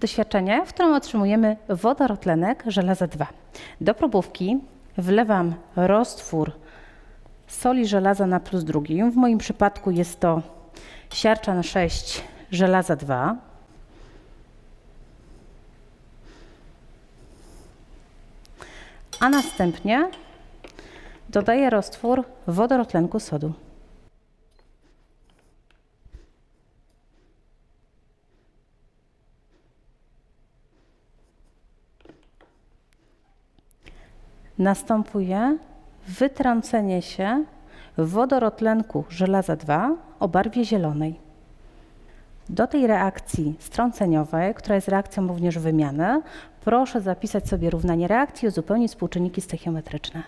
Doświadczenie, w którym otrzymujemy wodorotlenek żelaza 2. Do probówki wlewam roztwór soli żelaza na plus drugim. W moim przypadku jest to siarczan 6 żelaza 2. A następnie dodaję roztwór wodorotlenku sodu. Następuje wytrącenie się wodorotlenku żelaza 2 o barwie zielonej. Do tej reakcji strąceniowej, która jest reakcją również wymiany, proszę zapisać sobie równanie reakcji i uzupełnić współczynniki stoichiometryczne.